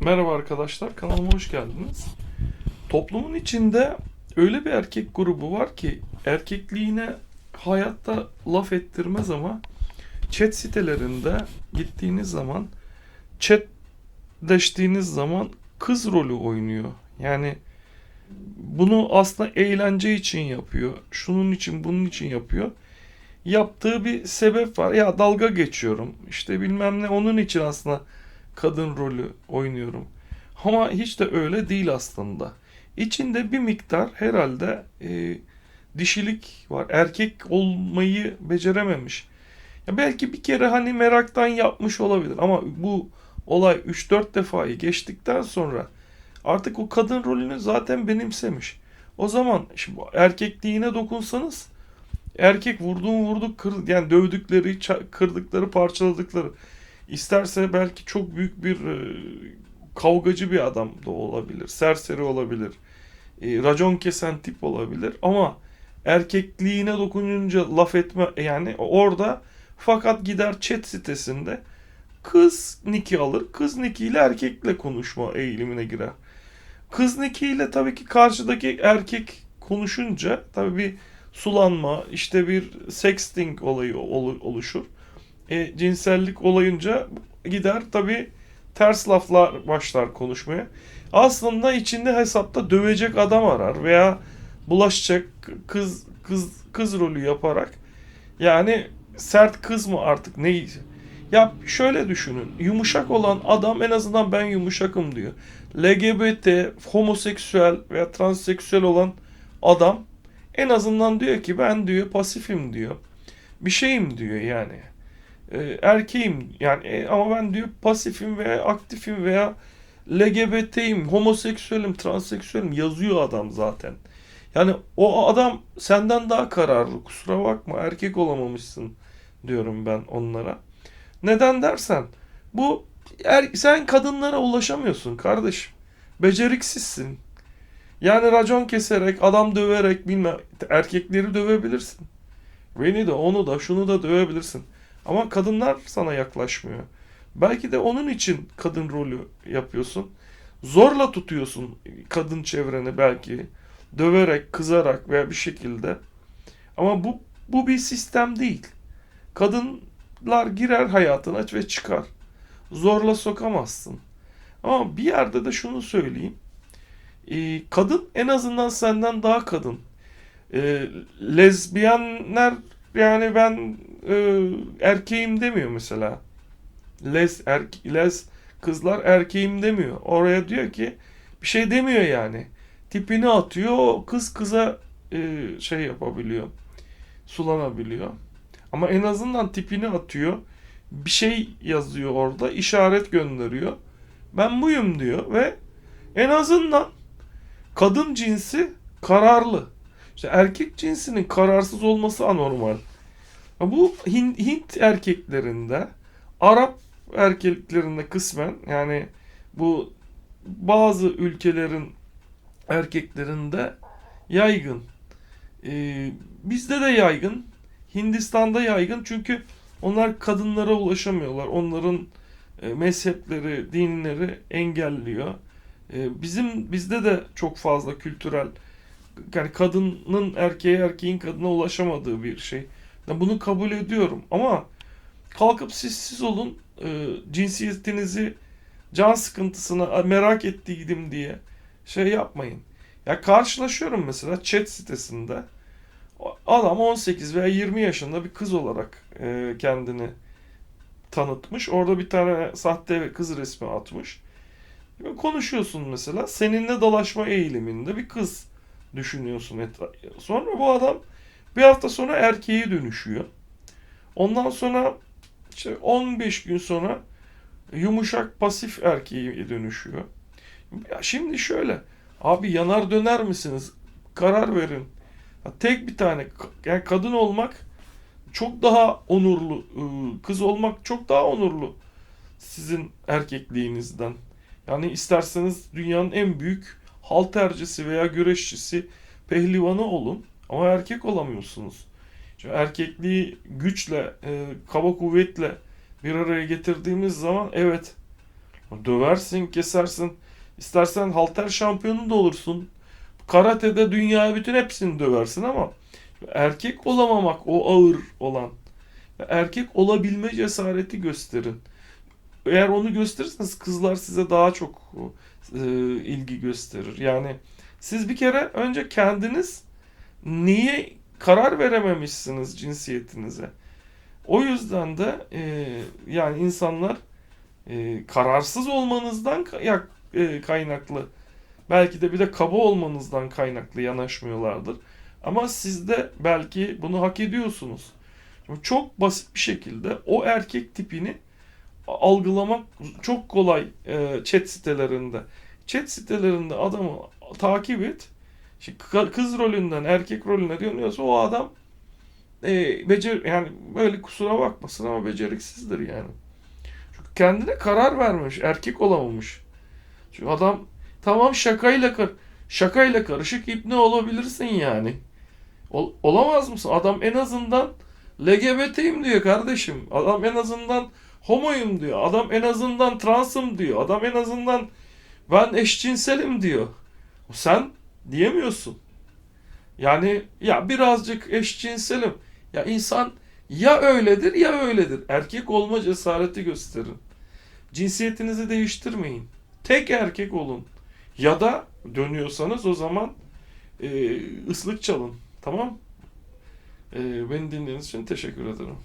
Merhaba arkadaşlar, kanalıma hoş geldiniz. Toplumun içinde öyle bir erkek grubu var ki erkekliğine hayatta laf ettirmez ama chat sitelerinde gittiğiniz zaman chatleştiğiniz zaman kız rolü oynuyor. Yani bunu aslında eğlence için yapıyor. Şunun için, bunun için yapıyor. Yaptığı bir sebep var. Ya dalga geçiyorum. İşte bilmem ne onun için aslında kadın rolü oynuyorum. Ama hiç de öyle değil aslında. İçinde bir miktar herhalde e, dişilik var. Erkek olmayı becerememiş. Ya belki bir kere hani meraktan yapmış olabilir ama bu olay 3-4 defayı geçtikten sonra artık o kadın rolünü zaten benimsemiş. O zaman şimdi erkekliğine dokunsanız erkek vurduğun vurduk kır, yani dövdükleri, kırdıkları, parçaladıkları İsterse belki çok büyük bir e, kavgacı bir adam da olabilir. Serseri olabilir. E, racon kesen tip olabilir. Ama erkekliğine dokununca laf etme yani orada fakat gider chat sitesinde kız niki alır. Kız nikiyle erkekle konuşma eğilimine girer. Kız nikiyle tabii ki karşıdaki erkek konuşunca tabii bir sulanma işte bir sexting olayı ol- oluşur e, cinsellik olayınca gider tabi ters laflar başlar konuşmaya. Aslında içinde hesapta dövecek adam arar veya bulaşacak kız kız kız rolü yaparak yani sert kız mı artık neyse. Ya şöyle düşünün. Yumuşak olan adam en azından ben yumuşakım diyor. LGBT, homoseksüel veya transseksüel olan adam en azından diyor ki ben diyor pasifim diyor. Bir şeyim diyor yani e, erkeğim yani e, ama ben diyor pasifim veya aktifim veya LGBT'yim, homoseksüelim, transseksüelim yazıyor adam zaten. Yani o adam senden daha kararlı. Kusura bakma erkek olamamışsın diyorum ben onlara. Neden dersen bu er, sen kadınlara ulaşamıyorsun kardeşim. Beceriksizsin. Yani racon keserek, adam döverek bilmem erkekleri dövebilirsin. Beni de onu da şunu da dövebilirsin. Ama kadınlar sana yaklaşmıyor. Belki de onun için kadın rolü yapıyorsun. Zorla tutuyorsun kadın çevreni belki. Döverek, kızarak veya bir şekilde. Ama bu bu bir sistem değil. Kadınlar girer hayatına ve çıkar. Zorla sokamazsın. Ama bir yerde de şunu söyleyeyim. Ee, kadın en azından senden daha kadın. Ee, lezbiyenler yani ben e, erkeğim demiyor mesela. Les, erke, les kızlar erkeğim demiyor. Oraya diyor ki bir şey demiyor yani. Tipini atıyor. Kız kıza e, şey yapabiliyor. Sulanabiliyor. Ama en azından tipini atıyor. Bir şey yazıyor orada. işaret gönderiyor. Ben buyum diyor ve en azından kadın cinsi kararlı. İşte erkek cinsinin kararsız olması anormal. Bu Hint, erkeklerinde, Arap erkeklerinde kısmen yani bu bazı ülkelerin erkeklerinde yaygın. Ee, bizde de yaygın. Hindistan'da yaygın çünkü onlar kadınlara ulaşamıyorlar. Onların e, mezhepleri, dinleri engelliyor. E, bizim bizde de çok fazla kültürel yani kadının erkeğe erkeğin kadına ulaşamadığı bir şey. Ya bunu kabul ediyorum ama kalkıp siz siz olun e, cinsiyetinizi can sıkıntısına merak ettiydim diye şey yapmayın. Ya karşılaşıyorum mesela chat sitesinde adam 18 veya 20 yaşında bir kız olarak e, kendini tanıtmış. Orada bir tane sahte kız resmi atmış. Konuşuyorsun mesela seninle dalaşma eğiliminde bir kız düşünüyorsun etrafı. Sonra bu adam bir hafta sonra erkeğe dönüşüyor. Ondan sonra işte 15 gün sonra yumuşak pasif erkeğe dönüşüyor. Ya şimdi şöyle abi yanar döner misiniz? Karar verin. Ya tek bir tane yani kadın olmak çok daha onurlu, ıı, kız olmak çok daha onurlu sizin erkekliğinizden. Yani isterseniz dünyanın en büyük haltercisi veya güreşçisi, pehlivanı olun. Ama erkek olamıyorsunuz. Çünkü erkekliği güçle, e, kaba kuvvetle bir araya getirdiğimiz zaman evet Döversin, kesersin. İstersen halter şampiyonu da olursun. Karate'de dünya bütün hepsini döversin ama erkek olamamak o ağır olan. Erkek olabilme cesareti gösterin. Eğer onu gösterirseniz kızlar size daha çok e, ilgi gösterir. Yani siz bir kere önce kendiniz niye karar verememişsiniz cinsiyetinize. O yüzden de e, yani insanlar e, kararsız olmanızdan e, kaynaklı belki de bir de kaba olmanızdan kaynaklı yanaşmıyorlardır. Ama siz de belki bunu hak ediyorsunuz. Çok basit bir şekilde o erkek tipini algılamak çok kolay e, chat sitelerinde. Chat sitelerinde adamı takip et. Kız rolünden erkek rolüne dönüyorsa o adam e, becer yani böyle kusura bakmasın ama beceriksizdir yani. Çünkü kendine karar vermiş, erkek olamamış. Çünkü adam tamam şakayla kar şakayla karışık ipne olabilirsin yani. Ol- olamaz mısın? Adam en azından LGBT'yim diyor kardeşim. Adam en azından homoyum diyor. Adam en azından transım diyor. Adam en azından ben eşcinselim diyor. Sen diyemiyorsun. Yani ya birazcık eşcinselim. Ya insan ya öyledir ya öyledir. Erkek olma cesareti gösterin. Cinsiyetinizi değiştirmeyin. Tek erkek olun. Ya da dönüyorsanız o zaman e, ıslık çalın. Tamam? E, beni dinlediğiniz için teşekkür ederim.